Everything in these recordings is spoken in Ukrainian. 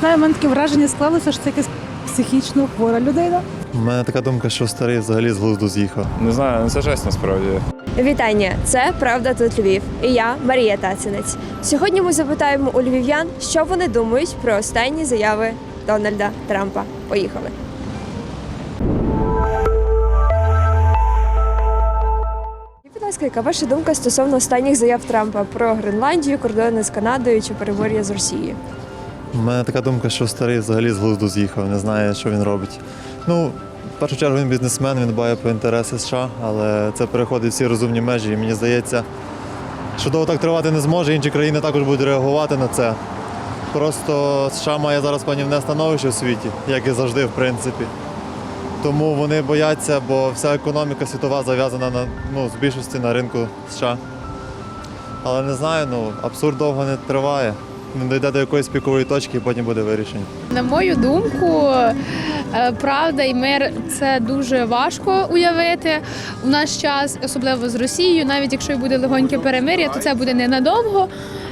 знаю, в мене таке враження склалося, що це якась психічно хвора людина. У мене така думка, що старий взагалі з глузду з'їхав. Не знаю, це жесть насправді. Вітання! Це Правда тут Львів. І я Марія Тацинець. Сьогодні ми запитаємо у львів'ян, що вони думають про останні заяви Дональда Трампа. Поїхали. І, Будь ласка, яка ваша думка стосовно останніх заяв Трампа про Гренландію, кордони з Канадою чи перемир'я з Росією? У мене така думка, що старий взагалі з глузду з'їхав, не знає, що він робить. Ну, в першу чергу він бізнесмен, він дбає про інтереси США, але це переходить всі розумні межі. І мені здається, що довго так тривати не зможе, інші країни також будуть реагувати на це. Просто США має зараз панівне становище у світі, як і завжди, в принципі. Тому вони бояться, бо вся економіка світова зав'язана на ну, з більшості на ринку США. Але не знаю, ну абсурд довго не триває. Не дійде до якоїсь пікової точки і потім буде вирішення. На мою думку, е, правда і мир це дуже важко уявити в наш час, особливо з Росією. Навіть якщо і буде легоньке перемир'я, то це буде ненадовго.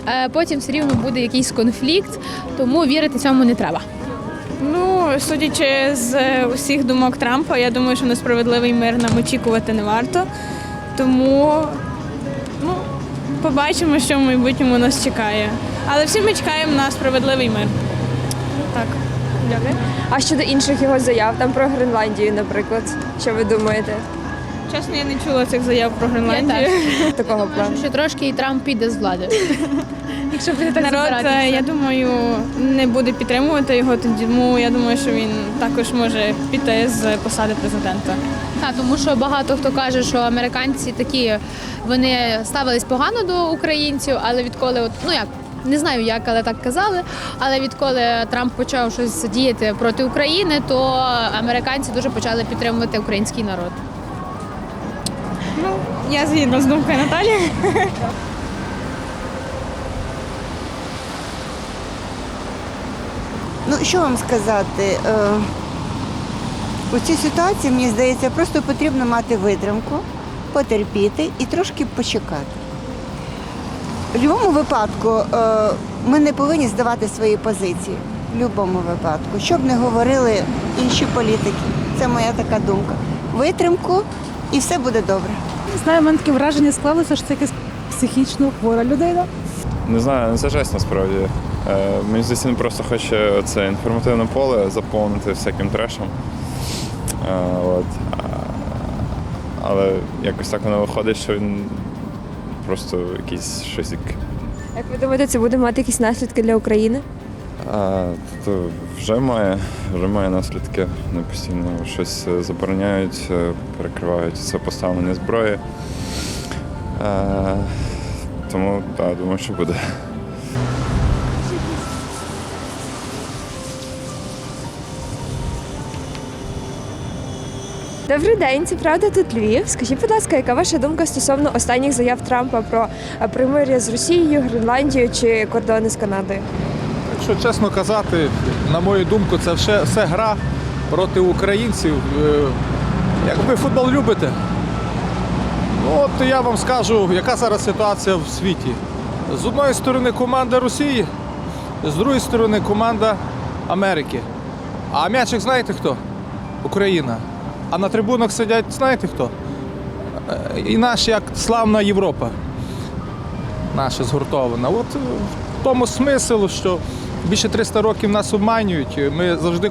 Е, Потім все рівно буде якийсь конфлікт, тому вірити цьому не треба. Ну, судячи з е, усіх думок Трампа, я думаю, що несправедливий мир нам очікувати не варто. Тому побачимо, що в майбутньому нас чекає. Але всі ми чекаємо на справедливий мир. Так. Дякую. А щодо інших його заяв, там про Гренландію, наприклад, що ви думаєте Чесно, я не чула цих заяв про Гренландію. такого плану? Що трошки і Трамп піде з влади. Якщо буде так Народ, е, збиратися. я думаю, не буде підтримувати його, тому я думаю, що він також може піти з посади президента. Так, тому що багато хто каже, що американці такі вони ставились погано до українців, але відколи от ну як. Не знаю як, але так казали. Але відколи Трамп почав щось діяти проти України, то американці дуже почали підтримувати український народ. Ну, я згідна з думкою Наталі. Ну, що вам сказати? У цій ситуації, мені здається, просто потрібно мати витримку, потерпіти і трошки почекати. В будь-якому випадку е, ми не повинні здавати свої позиції. В будь-якому випадку. Щоб не говорили інші політики. Це моя така думка. Витримку і все буде добре. Не знаю, в мене таке враження склалося, що це якась психічно хвора людина. Не знаю, ну це жесть насправді. Е, мені здається, він просто хоче це інформативне поле заповнити всяким трешем. Е, от. Але якось так воно виходить, що він просто якийсь щось як. Як ви думаєте, це буде мати якісь наслідки для України? А, то вже має, вже має наслідки. Вони постійно щось е, забороняють, е, перекривають це поставлення зброї. Е, тому так, думаю, що буде. Добрий день, це правда тут Львів. Скажіть, будь ласка, яка ваша думка стосовно останніх заяв Трампа про е, примир'я з Росією, Гренландією чи кордони з Канадою? Якщо чесно казати, на мою думку, це все, все гра проти українців. Е, Як ви футбол любите? Ну, от я вам скажу, яка зараз ситуація в світі. З одної сторони команда Росії, з другої сторони команда Америки. А м'ячик знаєте хто? Україна. А на трибунах сидять, знаєте хто? Е, І наш як славна Європа наша згуртована. От е, в тому смисл, що більше 300 років нас обманюють. Ми завжди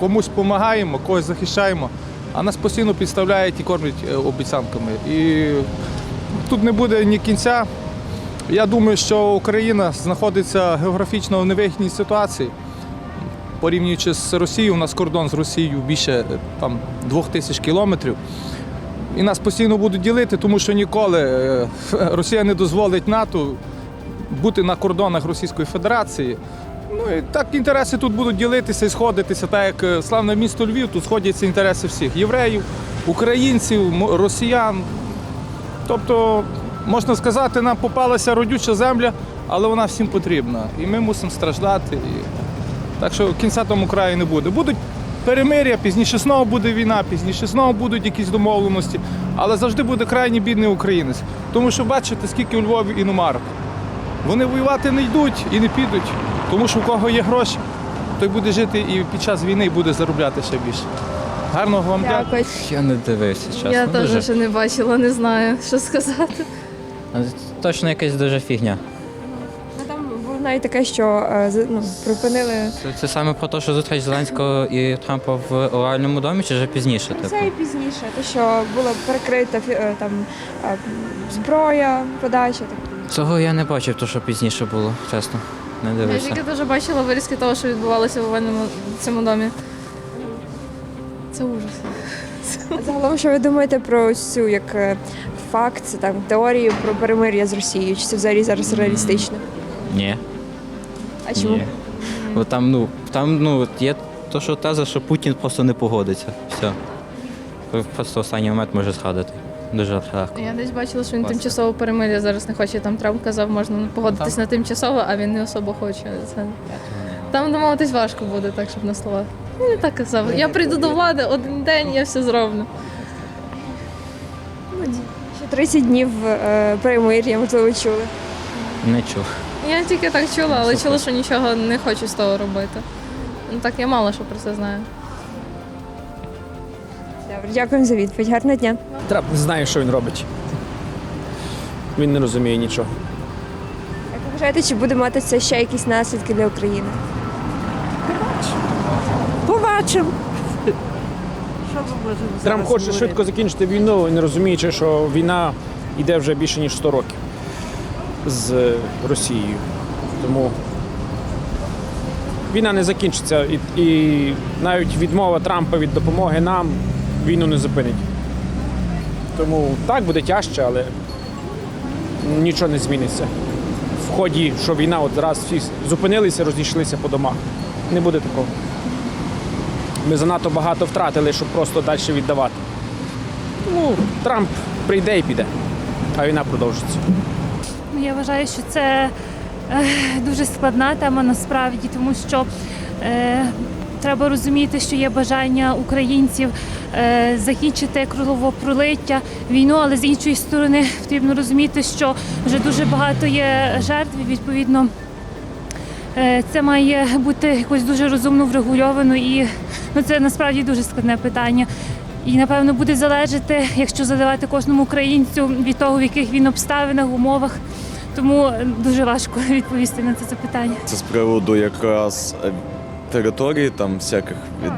комусь допомагаємо, когось захищаємо, а нас постійно підставляють і кормлять е, обіцянками. І тут не буде ні кінця. Я думаю, що Україна знаходиться географічно в невигідній ситуації. Порівнюючи з Росією, у нас кордон з Росією більше е, там, двох тисяч кілометрів. І нас постійно будуть ділити, тому що ніколи е, Росія не дозволить НАТО бути на кордонах Російської Федерації. Ну і так інтереси тут будуть ділитися і сходитися, так як е, славне місто Львів, тут сходяться інтереси всіх євреїв, українців, росіян. Тобто, можна сказати, нам попалася родюча земля, але вона всім потрібна. І ми мусимо страждати. Так що кінця тому краю не буде. Будуть перемир'я, пізніше знову буде війна, пізніше знову будуть якісь домовленості, але завжди буде крайній бідний українець. Тому що бачите, скільки у Львові іномарок. Вони воювати не йдуть і не підуть, тому що у кого є гроші, той буде жити і під час війни буде заробляти ще більше. Гарного вам дня. Дякую. Я не дивився, чесно. Я дуже. теж ще не бачила, не знаю, що сказати. Точно якась дуже фігня. Навіть таке, що е, ну, припинили. Це, це саме про те, що зустріч Зеленського і Трампа в овальному домі, чи вже пізніше? Типу? Це і пізніше, те, що була перекрита е, там е, зброя, подача. Так. Цього я не бачив, то що пізніше було, чесно. Не Я дивився. тільки дуже бачила вирізки того, що відбувалося в овальному цьому домі. Це ужас. Загалом, що ви думаєте про цю як факт, там теорію про перемир'я з Росією? Чи це взагалі зараз реалістично? Ні. А чому? Ні. Бо там, ну, там ну, от є то, що теза, що Путін просто не погодиться. Все. Просто останній момент може згадати. Дуже легко. Я десь бачила, що він Класно. тимчасово перемир'я зараз не хоче. Там Трамп казав, можна погодитись на тимчасово, а він не особо хоче. Це... Там домовитись важко буде, так, щоб на словах. Він і так казав. Я прийду до влади один день, я все зроблю. Ще 30 днів е, перемир'я, можливо, чули. Не чув. Я тільки так чула, але чула, що нічого не хочу з того робити. Ну так я мало що про це знаю. Добре, дякуємо за відповідь. Гарного дня. Трамп не знає, що він робить. Він не розуміє нічого. Як ви вважаєте, чи буде мати це ще якісь наслідки для України? Побачимо. Трамп хоче швидко закінчити війну, не розуміючи, що війна йде вже більше ніж 100 років з Росією. Тому війна не закінчиться. І, і навіть відмова Трампа від допомоги нам війну не зупинить. Тому так буде тяжче, але нічого не зміниться. В ході, що війна от раз всі зупинилися, розійшлися по домах. Не буде такого. Ми занадто багато втратили, щоб просто далі віддавати. Ну, Трамп прийде і піде, а війна продовжиться. Ну, Я вважаю, що це е, дуже складна тема насправді, тому що е, треба розуміти, що є бажання українців е, закінчити кровопролиття, війну, але з іншої сторони потрібно розуміти, що вже дуже багато є жертв. Відповідно, це має бути якось дуже розумно врегульовано, і ну, це насправді дуже складне питання. І напевно буде залежати, якщо задавати кожному українцю від того, в яких він обставинах, умовах. Тому дуже важко відповісти на це запитання. Це з приводу якраз е, території, там всяких від.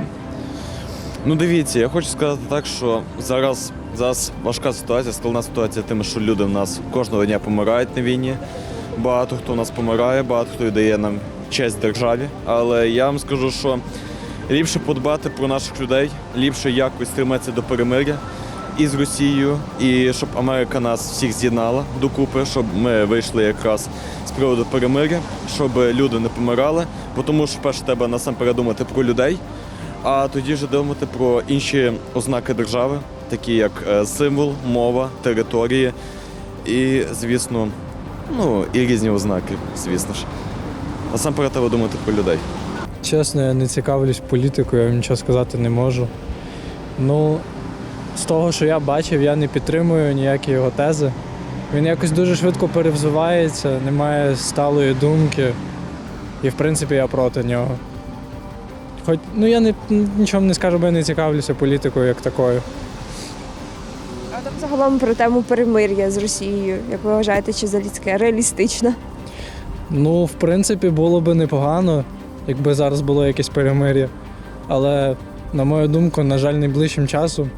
Ну дивіться, я хочу сказати так, що зараз, зараз важка ситуація, складна ситуація тим, що люди в нас кожного дня помирають на війні. Багато хто у нас помирає, багато хто дає нам честь державі. Але я вам скажу, що ліпше подбати про наших людей, ліпше якось стриматися до перемиря і з Росією, і щоб Америка нас всіх з'єднала докупи, щоб ми вийшли якраз з приводу перемиря, щоб люди не помирали. Тому що перше треба насамперед думати про людей, а тоді вже думати про інші ознаки держави, такі як е, символ, мова, території і, звісно, ну і різні ознаки, звісно ж. Насамперед треба думати про людей. Чесно, я не цікавлюсь політикою, я вам нічого сказати не можу. Ну, з того, що я бачив, я не підтримую ніякі його тези. Він якось дуже швидко перевзувається, не має сталої думки. І в принципі я проти нього. Хоч ну я не, нічого не скажу, бо я не цікавлюся політикою як такою. А там загалом про тему перемир'я з Росією. Як ви вважаєте, чи взагалі таке реалістично? Ну, в принципі, було би непогано, якби зараз було якесь перемир'я. Але, на мою думку, на жаль, найближчим часом,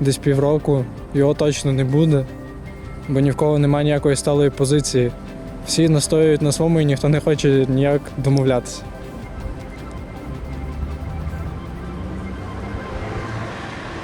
десь півроку, його точно не буде, бо ні в кого немає ніякої сталої позиції. Всі настоюють на своєму і ніхто не хоче ніяк домовлятися.